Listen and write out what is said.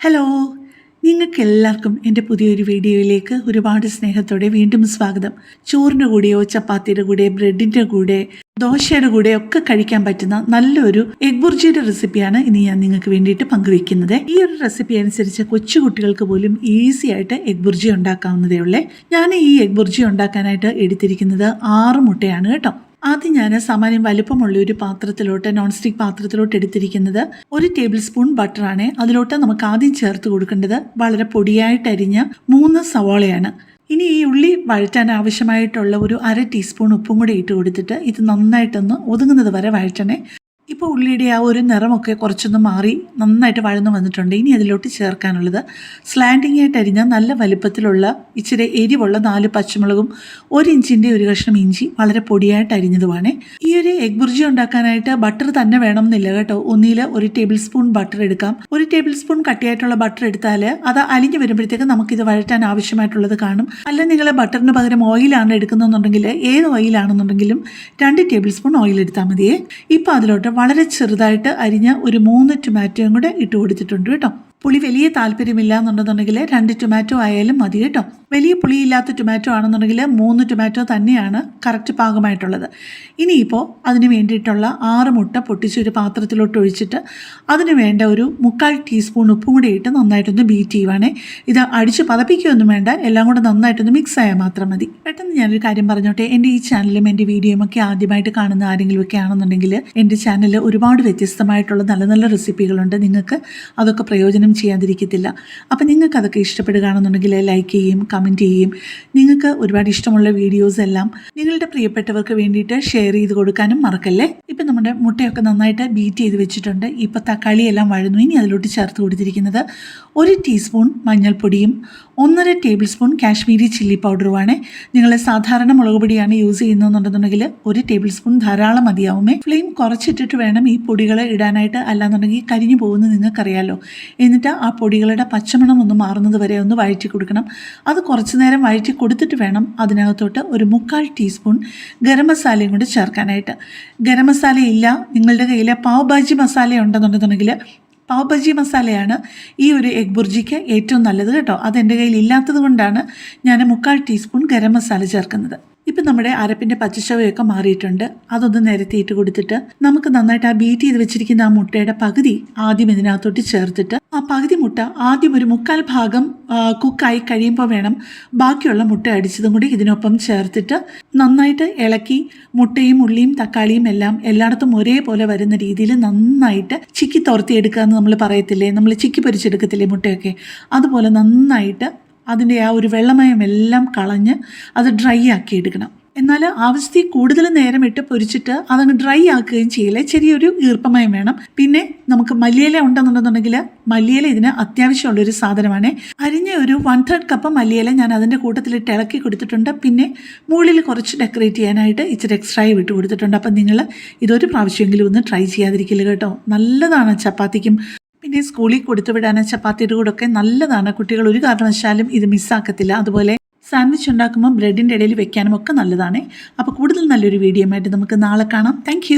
Hello നിങ്ങൾക്ക് എല്ലാവർക്കും എന്റെ പുതിയൊരു വീഡിയോയിലേക്ക് ഒരുപാട് സ്നേഹത്തോടെ വീണ്ടും സ്വാഗതം. ചോറിന്റെ കൂടെയോ ചപ്പാത്തിയുടെ കൂടെ ബ്രെഡിന്റെ കൂടെ ദോശയുടെ കൂടെ ഒക്കെ കഴിക്കാൻ പറ്റുന്ന നല്ലൊരു എഗ് ബുർജിയുടെ റെസിപ്പിയാണ് ഇനി ഞാൻ നിങ്ങൾക്ക് വേണ്ടിയിട്ട് പങ്കുവെക്കുന്നത് ഈ ഒരു റെസിപ്പി അനുസരിച്ച് കൊച്ചുകുട്ടികൾക്ക് പോലും ഈസി ആയിട്ട് എഗ് ബുർജി ഉണ്ടാക്കാവുന്നതേ ഉള്ളേ. ഞാൻ ഈ എഗ് ബുർജി ഉണ്ടാക്കാനായിട്ട് എടുത്തിരിക്കുന്നത് ആറ് മുട്ടയാണ് കേട്ടോ. ആദ്യം ഞാൻ സാമാന്യം വലുപ്പമുള്ള ഒരു പാത്രത്തിലോട്ട് നോൺ സ്റ്റിക് പാത്രത്തിലോട്ട് എടുത്തിരിക്കുന്നത് ഒരു ടേബിൾ സ്പൂൺ ബട്ടറാണ് അതിലോട്ട് നമുക്ക് ആദ്യം ചേർത്ത് കൊടുക്കേണ്ടത് വളരെ പൊടിയായിട്ട് അരിഞ്ഞ മൂന്ന് സവാളയാണ്. ഇനി ഈ ഉള്ളി വഴറ്റാൻ ആവശ്യമായിട്ടുള്ള ഒരു അര ടീസ്പൂൺ ഉപ്പും കൂടി ഇട്ട് കൊടുത്തിട്ട് ഇത് നന്നായിട്ടൊന്ന് ഒതുങ്ങുന്നത് വരെ വഴറ്റണേ. ഇപ്പോൾ ഉള്ളിയുടെ ആ ഒരു നിറമൊക്കെ കുറച്ചൊന്ന് മാറി നന്നായിട്ട് വഴന്നു വന്നിട്ടുണ്ട്. ഇനി അതിലോട്ട് ചേർക്കാനുള്ളത് സ്ലാൻഡിങ് ആയിട്ട് അരിഞ്ഞ നല്ല വലുപ്പത്തിലുള്ള ഇച്ചിരി എരിവുള്ള നാല് പച്ചമുളകും ഒരു ഇഞ്ചിന്റെ ഒരു കഷ്ണം ഇഞ്ചി വളരെ പൊടിയായിട്ട് അരിഞ്ഞതുമാണ്. ഈ ഒരു എഗ് ബുർജി ഉണ്ടാക്കാനായിട്ട് ബട്ടർ തന്നെ വേണമെന്നില്ല കേട്ടോ. ഒന്നിൽ ഒരു ടേബിൾ സ്പൂൺ ബട്ടർ എടുക്കാം. ഒരു ടേബിൾ സ്പൂൺ കട്ടിയായിട്ടുള്ള ബട്ടർ എടുത്താൽ അത് അലിഞ്ഞു വരുമ്പോഴത്തേക്ക് നമുക്കിത് വഴറ്റാൻ ആവശ്യമായിട്ടുള്ളത് കാണും. അല്ല നിങ്ങൾ ബട്ടറിന് പകരം ഓയിലാണ് എടുക്കുന്നതെന്നുണ്ടെങ്കിൽ ഏത് ഓയിലാണെന്നുണ്ടെങ്കിലും രണ്ട് ടേബിൾ സ്പൂൺ ഓയിൽ എടുത്താൽ മതിയേ. ഇപ്പോൾ അതിലോട്ട് വളരെ ചെറുതായിട്ട് അരിഞ്ഞ ഒരു മൂന്ന് ടൊമാറ്റോയും കൂടെ ഇട്ട് കൊടുത്തിട്ടുണ്ട് കേട്ടോ. പുളി വലിയ താല്പര്യമില്ല എന്നുണ്ടെന്നുണ്ടെങ്കിൽ രണ്ട് ടൊമാറ്റോ ആയാലും മതി കേട്ടോ. വലിയ പുളിയില്ലാത്ത ടൊമാറ്റോ ആണെന്നുണ്ടെങ്കിൽ മൂന്ന് ടൊമാറ്റോ തന്നെയാണ് കറക്റ്റ് പാകമായിട്ടുള്ളത്. ഇനിയിപ്പോൾ അതിന് വേണ്ടിയിട്ടുള്ള ആറ് മുട്ട പൊട്ടിച്ച് ഒരു പാത്രത്തിലോട്ട് ഒഴിച്ചിട്ട് അതിന് വേണ്ട ഒരു മുക്കാൽ ടീസ്പൂൺ ഉപ്പും കൂടി ഇട്ട് നന്നായിട്ടൊന്ന് ബീറ്റ് ചെയ്യുവാണേ. ഇത് അടിച്ച് പതപ്പിക്കുകയൊന്നും വേണ്ട എല്ലാം കൂടെ നന്നായിട്ടൊന്ന് മിക്സ് ആയാൽ മാത്രം മതി. പെട്ടെന്ന് ഞാനൊരു കാര്യം പറഞ്ഞോട്ടെ എന്റെ ഈ ചാനലും എന്റെ വീഡിയോയും ഒക്കെ ആദ്യമായിട്ട് കാണുന്ന ആരെങ്കിലും ഒക്കെ ആണെന്നുണ്ടെങ്കിൽ എന്റെ ചാനലിൽ ഒരുപാട് വ്യത്യസ്തമായിട്ടുള്ള നല്ല നല്ല റെസിപ്പികളുണ്ട് നിങ്ങൾക്ക് അതൊക്കെ പ്രയോജനം ചെയ്യാതിരിക്കത്തില്ല. അപ്പോൾ നിങ്ങൾക്ക് അതൊക്കെ ഇഷ്ടപ്പെടുകയാണെന്നുണ്ടെങ്കിൽ ലൈക്ക് ചെയ്യും കമന്റ് ചെയ്യും. നിങ്ങൾക്ക് ഒരുപാട് ഇഷ്ടമുള്ള വീഡിയോസ് എല്ലാം നിങ്ങളുടെ പ്രിയപ്പെട്ടവർക്ക് വേണ്ടിയിട്ട് ഷെയർ ചെയ്ത് കൊടുക്കാനും മറക്കല്ലേ? ഇപ്പം നമ്മുടെ മുട്ടയൊക്കെ നന്നായിട്ട് ബീറ്റ് ചെയ്ത് വെച്ചിട്ടുണ്ട്. ഇപ്പോൾ തക്കാളിയെല്ലാം വഴന്നു. ഇനി അതിലോട്ട് ചേർത്ത് കൊടുത്തിരിക്കുന്നത് ഒരു ടീസ്പൂൺ മഞ്ഞൾപ്പൊടിയും ഒന്നര ടേബിൾ സ്പൂൺ കാശ്മീരി ചില്ലി പൗഡറുമാണ്. നിങ്ങൾ സാധാരണ മുളക് പൊടിയാണ് യൂസ് ചെയ്യുന്നതെന്നുണ്ടെന്നുണ്ടെങ്കിൽ ഒരു ടേബിൾ സ്പൂൺ ധാരാളം മതിയാവുമേ. ഫ്ലെയിം കുറച്ചിട്ടിട്ട് വേണം ഈ പൊടികൾ ഇടാനായിട്ട്. അല്ലാന്നുണ്ടെങ്കിൽ കരിഞ്ഞു പോകുന്നത് നിങ്ങൾക്കറിയാലോ. എന്നിട്ട് ആ പൊടികളുടെ പച്ചമണം ഒന്ന് മാറുന്നത് വരെ ഒന്ന് വഴറ്റി കൊടുക്കണം. അത് കുറച്ച് നേരം വഴറ്റി കൊടുത്തിട്ട് വേണം അതിനകത്തോട്ട് ഒരു മുക്കാൽ ടീസ്പൂൺ ഗരം മസാലയും കൂടി ചേർക്കാനായിട്ട്. ഗരം മസാല ഇല്ല നിങ്ങളുടെ കയ്യിൽ പാവ് ഭാജി മസാല ഉണ്ടെന്നുണ്ടെന്നുണ്ടെങ്കിൽ പാവ് ബജി മസാലയാണ് ഈ ഒരു എഗ് ബുർജിക്ക് ഏറ്റവും നല്ലത് കേട്ടോ. അത് എന്റെ കയ്യിൽ ഇല്ലാത്തത് കൊണ്ടാണ് ഞാൻ മുക്കാൽ ടീസ്പൂൺ ഗരം മസാല ചേർക്കുന്നത്. ഇപ്പം നമ്മുടെ അരപ്പിന്റെ പച്ചച്ചവയൊക്കെ മാറിയിട്ടുണ്ട്. അതൊന്ന് നിരത്തിയിട്ട് കൊടുത്തിട്ട് നമുക്ക് നന്നായിട്ട് ആ ബീറ്റ് ചെയ്ത് വെച്ചിരിക്കുന്ന ആ മുട്ടയുടെ പകുതി ആദ്യം ഇതിനകത്തോട്ട് ചേർത്തിട്ട് ആ പകുതി മുട്ട ആദ്യം ഒരു മുക്കാൽ ഭാഗം കുക്കായി കഴിയുമ്പോൾ വേണം ബാക്കിയുള്ള മുട്ട അടിച്ചതും കൂടി ഇതിനൊപ്പം ചേർത്തിട്ട് നന്നായിട്ട് ഇളക്കി മുട്ടയും ഉള്ളിയും തക്കാളിയും എല്ലാം എല്ലായിടത്തും ഒരേപോലെ വരുന്ന രീതിയിൽ നന്നായിട്ട് ചിക്കി തുറത്തിയെടുക്കുക എന്ന് നമ്മൾ പറയത്തില്ലേ? നമ്മൾ ചിക്കി പൊരിച്ചെടുക്കത്തില്ലേ മുട്ടയൊക്കെ? അതുപോലെ നന്നായിട്ട് അതിന്റെ ആ ഒരു വെള്ളമയം എല്ലാം കളഞ്ഞ് അത് ഡ്രൈ ആക്കി എടുക്കണം. എന്നാൽ ആവശ്യത്തിൽ കൂടുതൽ നേരം ഇട്ട് പൊരിച്ചിട്ട് അതങ്ങ് ഡ്രൈ ആക്കുകയും ചെയ്യില്ല? ചെറിയൊരു ഈർപ്പമയം വേണം. പിന്നെ നമുക്ക് മല്ലിയില ഉണ്ടെന്നുണ്ടെന്നുണ്ടെങ്കിൽ മല്ലിയില ഇതിന് അത്യാവശ്യമുള്ളൊരു സാധനമാണ്. അരിഞ്ഞ ഒരു വൺ തേർഡ് കപ്പ് മല്ലിയില ഞാൻ അതിന്റെ കൂട്ടത്തിൽ ഇളക്കി കൊടുത്തിട്ടുണ്ട്. പിന്നെ മുകളിൽ കുറച്ച് ഡെക്കറേറ്റ് ചെയ്യാനായിട്ട് ഇച്ചിരി എക്സ്ട്രായി വിട്ട് കൊടുത്തിട്ടുണ്ട്. അപ്പം നിങ്ങൾ ഇതൊരു പ്രാവശ്യമെങ്കിലും ഒന്ന് ട്രൈ ചെയ്യാതിരിക്കില്ല കേട്ടോ. നല്ലതാണ് ചപ്പാത്തിക്കും. പിന്നെ സ്കൂളിൽ കൊടുത്തു വിടാൻ ചപ്പാത്തിയുടെ കൂടെ ഒക്കെ നല്ലതാണ്. കുട്ടികൾ ഒരു കാരണവശാലും ഇത് മിസ്സാക്കത്തില്ല. അതുപോലെ സാൻഡ്വിച്ച് ഉണ്ടാക്കുമ്പോൾ ബ്രെഡിന്റെ ഇടയിൽ വെക്കാനും ഒക്കെ നല്ലതാണ്. അപ്പോൾ കൂടുതൽ നല്ലൊരു വീഡിയോ ആയിട്ട് നമുക്ക് നാളെ കാണാം. താങ്ക്